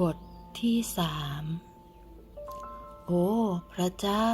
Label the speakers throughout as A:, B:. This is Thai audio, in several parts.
A: บทที่สามโอ้ พระเจ้า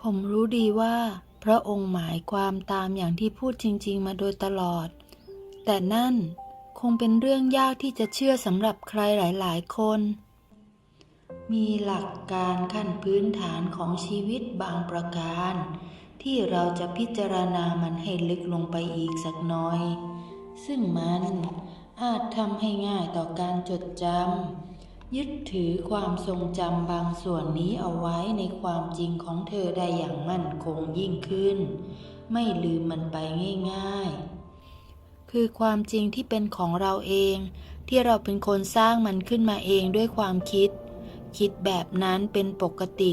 A: ผมรู้ดีว่า พระองค์หมายความตามอย่างที่พูดจริง ๆ มาโดยตลอด แต่นั่นคงเป็นเรื่องยากที่จะเชื่อสำหรับใครหลาย ๆ คน มีหลักการขั้นพื้นฐานของชีวิตบางประการ ที่เราจะพิจารณามันให้ลึกลงไปอีกสักหน่อย ซึ่งมันอาจทำให้ง่ายต่อการจดจำ ยึดถือความทรงจำบางส่วนนี้เอาไว้ในความจริงของเธอได้อย่างมั่นคงยิ่งขึ้น ไม่ลืมมันไปง่าย ๆ คือความจริงที่เป็นของเราเอง ที่เราเป็นคนสร้างมันขึ้นมาเองด้วยความคิด คิดแบบนั้นเป็นปกติ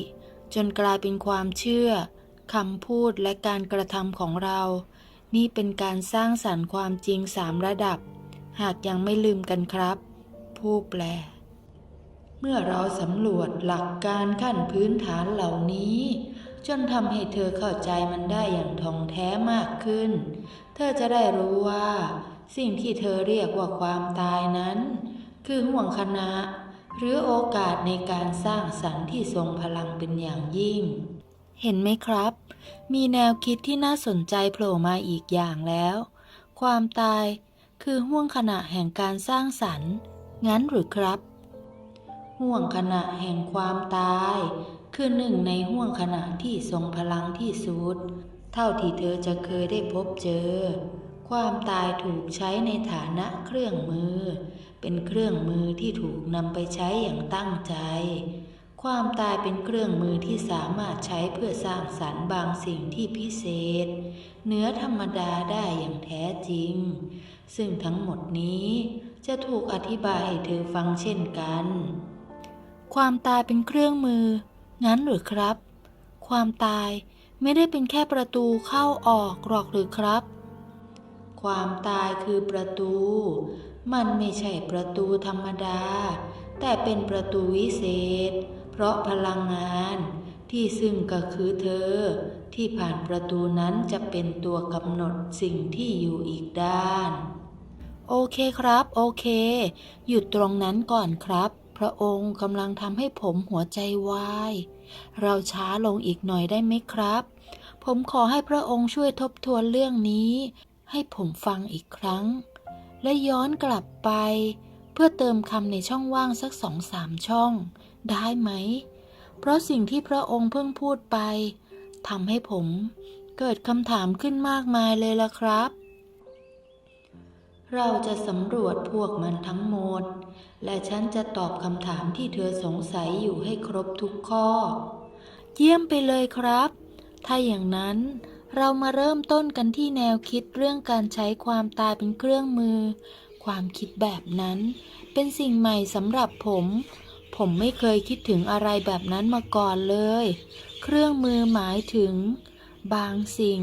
A: จนกลายเป็นความเชื่อคำพูดและการกระทำของเรา นี่เป็นการสร้างสรรค์ความจริงสามระดับ หากยังไม่ลืมกันครับ ผู้แปล เมื่อเราสำรวจหลักการขั้นพื้นฐานเหล่านี้ จนทำให้เธอเข้าใจมันได้อย่างท่องแท้มากขึ้น เธอจะได้รู้ว่า สิ่งที่เธอเรียกว่าความตายนั้น คือห่วงคณะ หรือโอกาสในการสร้างสรรค์ที่ทรงพลังเป็นอย่างยิ่ง เห็นไหมครับ มีแนวคิดที่น่าสนใจโผล่มาอีกอย่างแล้ว ความตายคือห่วงขณะแห่งการสร้างสรรค์ งั้นหรือครับ ห่วงขณะแห่งความตาย คือหนึ่งในห่วงขณะที่ทรงพลังที่สุด เท่าที่เธอจะเคยได้พบเจอ ความตายถูกใช้ในฐานะเครื่องมือ เป็นเครื่องมือที่ถูกนำไปใช้อย่างตั้งใจ ความตายเป็นเครื่องมือที่สามารถใช้เพื่อสร้างสรรค์บางสิ่งที่พิเศษเหนือธรรมดาได้อย่างแท้จริง ซึ่งทั้งหมดนี้จะถูกอธิบายให้เธอฟังเช่นกัน ความตายเป็นเครื่องมือ งั้นหรือครับ ความตายไม่ได้เป็นแค่ประตูเข้าออกหรอกหรือครับ ความตายคือประตู มันไม่ใช่ประตูธรรมดา แต่เป็นประตูวิเศษ เพราะพลังงานที่ซึ่งก็คือเธอ ที่ผ่านประตูนั้นจะเป็นตัวกำหนดสิ่งที่อยู่อีกด้าน โอเคครับ โอเค หยุดตรงนั้นก่อนครับ พระองค์กำลังทำให้ผมหัวใจวาย เราช้าลงอีกหน่อยได้ไหมครับ ผมขอให้พระองค์ช่วยทบทวนเรื่องนี้ ให้ผมฟังอีกครั้ง และย้อนกลับไป เพื่อเติมคำในช่องว่างสักสองสามช่อง ได้ไหม เพราะสิ่งที่พระองค์เพิ่งพูดไปทำให้ผมเกิดคำถามขึ้นมากมายเลยล่ะครับ เราจะสำรวจพวกมันทั้งหมด และฉันจะตอบคำถามที่เธอสงสัยอยู่ให้ครบทุกข้อ เยี่ยมไปเลยครับ ถ้าอย่างนั้นเรามาเริ่มต้นกันที่แนวคิดเรื่องการใช้ความตายเป็นเครื่องมือ ความคิดแบบนั้น เป็นสิ่งใหม่สำหรับผม ผมไม่เคยคิดถึงอะไรแบบนั้นมาก่อนเลย เครื่องมือหมายถึง บางสิ่ง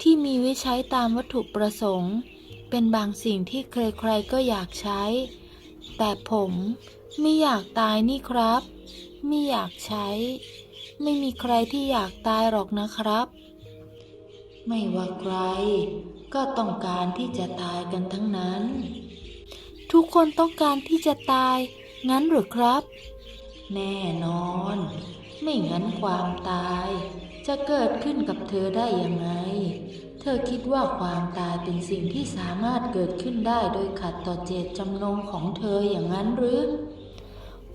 A: ที่มีไว้ใช้ตามวัตถุประสงค์ เป็นบางสิ่งที่ใครๆก็อยากใช้ แต่ผมไม่อยากตายนี่ครับ ไม่อยากใช้ ไม่มีใครที่อยากตายหรอกนะครับ ไม่ว่าใคร ก็ต้องการที่จะตายกันทั้งนั้น ทุกคนต้องการที่จะตาย งั้นหรือครับ แน่นอน ไม่งั้นความตาย จะเกิดขึ้นกับเธอได้อยังไงเธอคิดว่าความตายเป็นสิ่งที่สามารถเกิดขึ้นได้โดยขัดต่อเจตจำนงของเธออย่างนั้นหรือ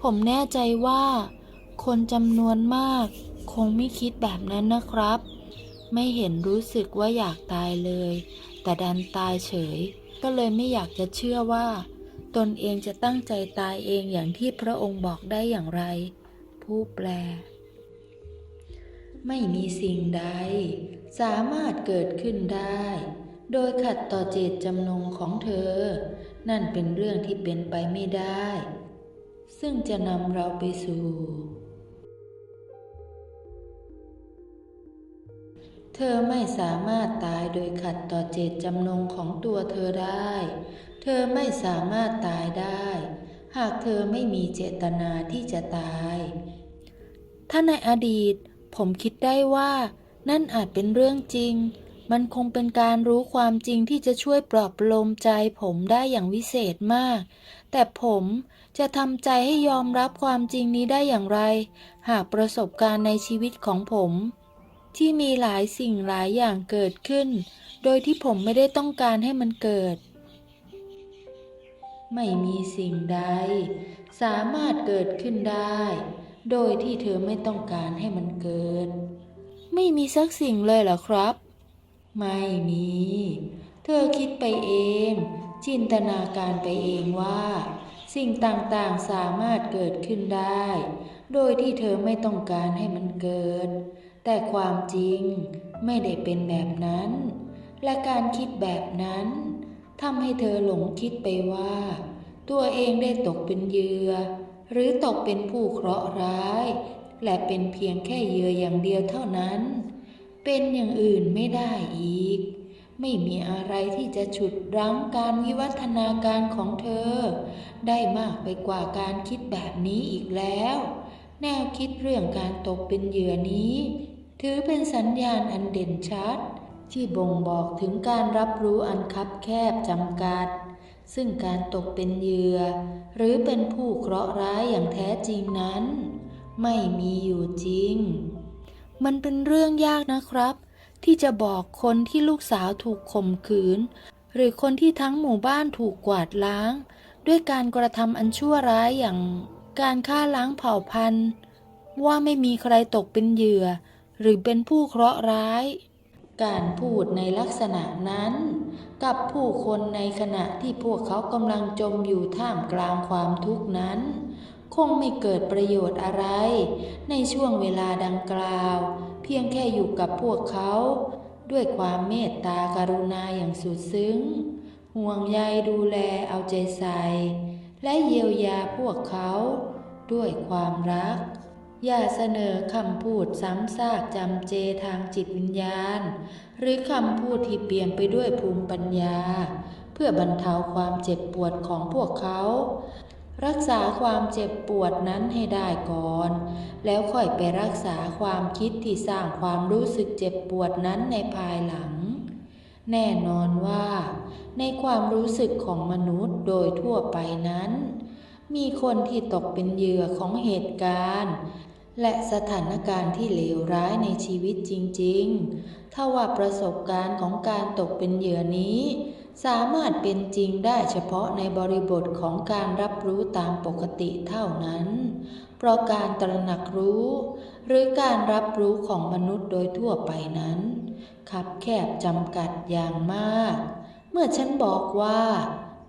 A: ผมแน่ใจว่า คนจำนวนมาก คงไม่คิดแบบนั้นนะครับ ไม่เห็นรู้สึกว่าอยากตายเลย แต่ดันตายเฉย ก็เลยไม่อยากจะเชื่อว่า ตนเองจะตั้งใจตายเองอย่างที่พระองค์บอกได้อย่างไร ผู้แปล ไม่มีสิ่งใด สามารถเกิดขึ้นได้ โดยขัดต่อเจตจำนงของเธอ นั่นเป็นเรื่องที่เป็นไปไม่ได้ ซึ่งจะนำเราไปสู่ เธอไม่สามารถตายโดยขัดต่อเจตจำนงของตัวเธอได้ เธอไม่สามารถตายได้ หากเธอไม่มีเจตนาที่จะตาย ถ้าในอดีต ผมคิดได้ว่า นั่นอาจเป็นเรื่องจริง มันคงเป็นการรู้ความจริงที่จะช่วยปลอบประโลมใจผมได้อย่างวิเศษมาก แต่ผมจะทำใจให้ยอมรับความจริงนี้ได้อย่างไร หากประสบการณ์ในชีวิตของผม ที่มีหลายสิ่งหลายอย่างเกิดขึ้น โดยที่ผมไม่ได้ต้องการให้มันเกิด ไม่มีสิ่งใด สามารถเกิดขึ้นได้ โดยที่เธอไม่ต้องการให้มันเกิด ไม่มีสักสิ่งเลยเหรอครับ ไม่มี เธอคิดไปเอง จินตนาการไปเองว่า สิ่งต่างๆสามารถเกิดขึ้นได้ โดยที่เธอไม่ต้องการให้มันเกิด แต่ความจริงไม่ได้เป็นแบบนั้น และการคิดแบบนั้นทำให้เธอหลงคิดไปว่า ตัวเองได้ตกเป็นเหยื่อ หรือตกเป็นผู้เคราะห์ร้าย และเป็นเพียงแค่เหยื่ออย่างเดียวเท่านั้น เป็นอย่างอื่นไม่ได้อีก ไม่มีอะไรที่จะฉุดรั้งการวิวัฒนาการของเธอ ได้มากไปกว่าการคิดแบบนี้อีกแล้ว แนวคิดเรื่องการตกเป็นเหยื่อนี้ ถือเป็นสัญญาณอันเด่นชัด ที่บ่งบอกถึงการรับรู้อันคับแคบจำกัด ซึ่งการตกเป็นเหยื่อ หรือเป็นผู้เคราะห์ร้ายอย่างแท้จริงนั้น ไม่มีอยู่จริง มันเป็นเรื่องยากนะครับ ที่จะบอกคนที่ลูกสาวถูกข่มขืน หรือคนที่ทั้งหมู่บ้านถูกกวาดล้าง ด้วยการกระทำอันชั่วร้ายอย่างการฆ่าล้างเผ่าพันธุ์ ว่าไม่มีใครตกเป็นเหยื่อ หรือเป็นผู้เคราะห์ร้าย การพูดในลักษณะนั้น กับผู้คนในขณะที่พวกเขากำลังจมอยู่ท่ามกลางความทุกข์นั้น คงไม่เกิดประโยชน์อะไร ในช่วงเวลาดังกล่าว เพียงแค่อยู่กับพวกเขา ด้วยความเมตตากรุณาอย่างสุดซึ้ง ห่วงใยดูแลเอาใจใส่ และเยียวยาพวกเขา ด้วยความรัก อย่าเสนอคำพูดซ้ำซากจำเจทางจิตวิญญาณ หรือคำพูดที่เปลี่ยนไปด้วยภูมิปัญญา เพื่อบรรเทาความเจ็บปวดของพวกเขา รักษาความเจ็บปวดนั้นให้ได้ก่อน แล้วค่อยไปรักษาความคิดที่สร้างความรู้สึกเจ็บปวดนั้นในภายหลัง แน่นอนว่า ในความรู้สึกของมนุษย์โดยทั่วไปนั้นมีคนที่ตกเป็นเหยื่อของเหตุการณ์ และสถานการณ์ที่เลวร้ายในชีวิตจริงๆ ถ้าว่าประสบการณ์ของการตกเป็นเหยื่อนี้ สามารถเป็นจริงได้เฉพาะในบริบทของการรับรู้ตามปกติเท่านั้น เพราะการตระหนักรู้ หรือการรับรู้ของมนุษย์โดยทั่วไปนั้นคับแคบจำกัดอย่างมาก เมื่อฉันบอกว่า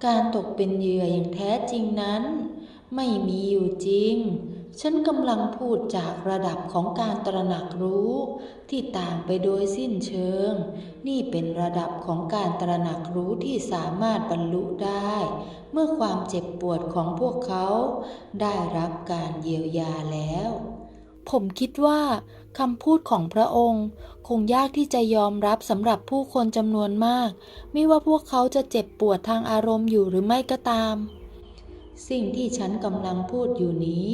A: การตกเป็นเหยื่ออย่างแท้จริงนั้น ไม่มีอยู่จริง ฉันกำลังพูดจากระดับของการตระหนักรู้ ที่ต่างไปโดยสิ้นเชิง นี่เป็นระดับของการตระหนักรู้ที่สามารถบรรลุได้ เมื่อความเจ็บปวดของพวกเขา ได้รับการเยียวยาแล้ว ผมคิดว่าคำพูดของพระองค์ คงยากที่จะยอมรับสำหรับผู้คนจำนวนมาก ไม่ว่าพวกเขาจะเจ็บปวดทางอารมณ์อยู่หรือไม่ก็ตาม สิ่งที่ฉันกำลังพูดอยู่นี้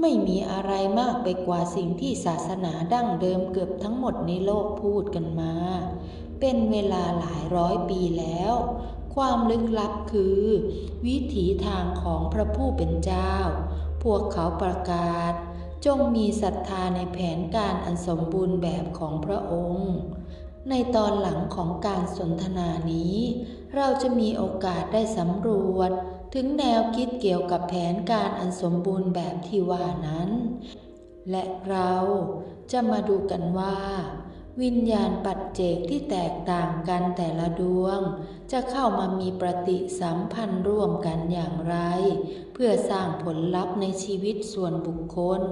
A: ไม่มีอะไรมากไปกว่าสิ่งที่ศาสนาดั้งเดิมเกือบทั้งหมดในโลกพูดกันมา เป็นเวลาหลายร้อยปีแล้ว ความลึกลับคือ วิถีทางของพระผู้เป็นเจ้า พวกเขาประกาศ จงมีศรัทธาในแผนการอันสมบูรณ์แบบของพระองค์ ในตอนหลังของการสนทนานี้ เราจะมีโอกาสได้สำรวจ ถึงแนวคิดเกี่ยวกับแผนการอันสมบูรณ์แบบที่ว่านั้น และเราจะมาดูกันว่า วิญญาณปัจเจกที่แตกต่างกันแต่ละดวง จะเข้ามามีปฏิสัมพันธ์ร่วมกันอย่างไร เพื่อสร้างผลลัพธ์ในชีวิตส่วนบุคคล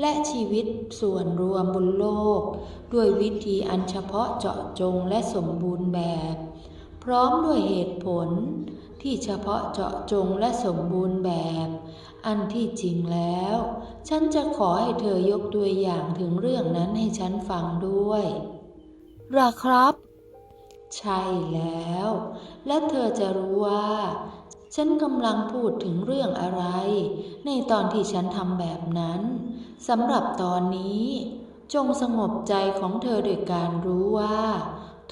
A: และชีวิตส่วนรวมบนโลก ด้วยวิธีอันเฉพาะเจาะจงและสมบูรณ์แบบ พร้อมด้วยเหตุผลที่เฉพาะเจาะจงและสมบูรณ์แบบ อันที่จริงแล้ว ฉันจะขอให้เธอยกตัวอย่างถึงเรื่องนั้นให้ฉันฟังด้วยหรอครับ ใช่แล้ว และเธอจะรู้ว่า ฉันกำลังพูดถึงเรื่องอะไร ในตอนที่ฉันทำแบบนั้นสำหรับตอนนี้ จงสงบใจของเธอโดยการรู้ว่า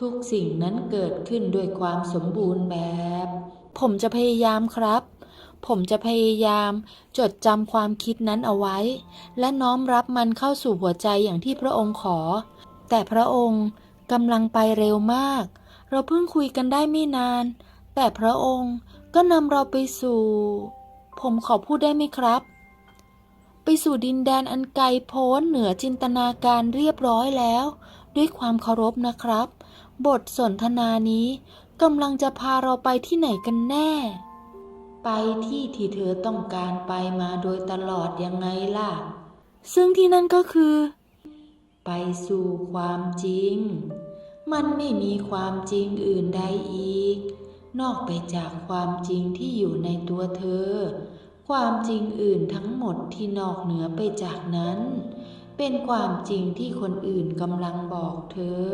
A: ทุกสิ่งนั้นเกิดขึ้นด้วยความสมบูรณ์แบบ ผมจะพยายามครับ ผมจะพยายามจดจำความคิดนั้นเอาไว้ และน้อมรับมันเข้าสู่หัวใจอย่างที่พระองค์ขอ แต่พระองค์กำลังไปเร็วมาก เราเพิ่งคุยกันได้ไม่นาน แต่พระองค์ก็นำเราไปสู่ ผมขอพูดได้ไหมครับ ไปสู่ดินแดนอันไกลโพ้นเหนือจินตนาการเรียบร้อยแล้ว ด้วยความเคารพนะครับ บทสนทนานี้กำลังจะพาเราไปที่ไหนกันแน่ ไปที่ที่เธอต้องการไปมาโดยตลอดยังไงล่ะ ซึ่งที่นั่นก็คือ ไปสู่ความจริง มันไม่มีความจริงอื่นใดอีก นอกไปจากความจริงที่อยู่ในตัวเธอ ความจริงอื่นทั้งหมดที่นอกเหนือไปจากนั้น เป็นความจริงที่คนอื่นกำลังบอกเธอ